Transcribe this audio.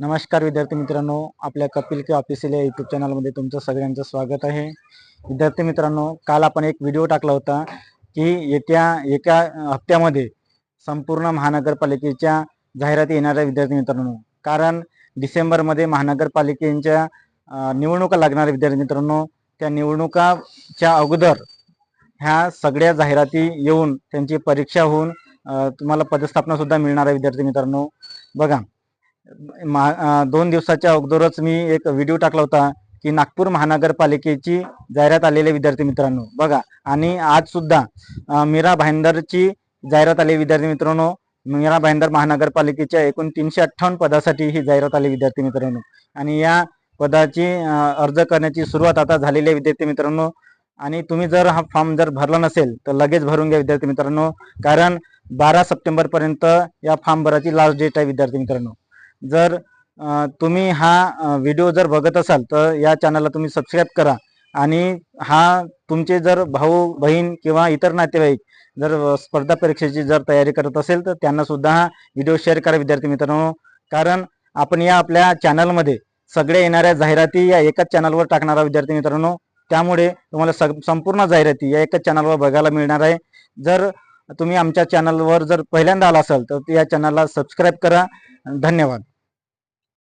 नमस्कार विद्यार्थी मित्रांनो आपल्या कपिल के ऑफिशियल या यूट्यूब चॅनलमध्ये तुमचं सगळ्यांचं स्वागत आहे. विद्यार्थी मित्रांनो काल आपण एक व्हिडिओ टाकला होता की येत्या एका हप्त्यामध्ये संपूर्ण महानगरपालिकेच्या जाहिराती येणाऱ्या विद्यार्थी मित्रांनो. कारण डिसेंबरमध्ये महानगरपालिकेच्या निवडणुका लागणाऱ्या विद्यार्थी मित्रांनो. त्या निवडणुकाच्या अगोदर ह्या सगळ्या जाहिराती येऊन त्यांची परीक्षा होऊन तुम्हाला पदस्थापनासुद्धा मिळणार आहे विद्यार्थी मित्रांनो. बघा मा दोन दिवसाच्या अगोदरच मी एक व्हिडिओ टाकला होता की नागपूर महानगरपालिकेची जाहिरात आलेली विद्यार्थी मित्रांनो. बघा आणि आज सुद्धा मीरा भाईंदरची जाहिरात आली विद्यार्थी मित्रांनो. मीरा भाईंदर महानगरपालिकेच्या एकूण तीनशे अठ्ठावन्न पदासाठी ही जाहिरात आली विद्यार्थी मित्रांनो. आणि या पदाची अर्ज करण्याची सुरुवात आता झालेली आहे विद्यार्थी मित्रांनो. आणि तुम्ही जर हा फॉर्म जर भरला नसेल तर लगेच भरून घ्या विद्यार्थी मित्रांनो. कारण बारा सप्टेंबर पर्यंत या फॉर्म भराची लास्ट डेट आहे विद्यार्थी मित्रांनो. जर तुम्ही हा व्हिडिओ जर बघत असाल तर या चॅनलला तुम्ही सबस्क्राईब करा. आणि हा तुमचे जर भाऊ बहीण किंवा इतर नातेवाईक जर स्पर्धा परीक्षेची जर तयारी करत असेल तर त्यांना सुद्धा हा व्हिडिओ शेअर करा विद्यार्थी मित्रांनो. कारण आपण या आपल्या चॅनलमध्ये सगळ्या येणाऱ्या जाहिराती या एकाच चॅनलवर टाकणारा विद्यार्थी मित्रांनो. त्यामुळे तुम्हाला सग संपूर्ण जाहिराती या एकाच चॅनलवर बघायला मिळणार आहे. जर तुम्ही आमच्या चॅनलवर जर पहिल्यांदा आला असाल तर या चॅनलला सबस्क्राईब करा. धन्यवाद.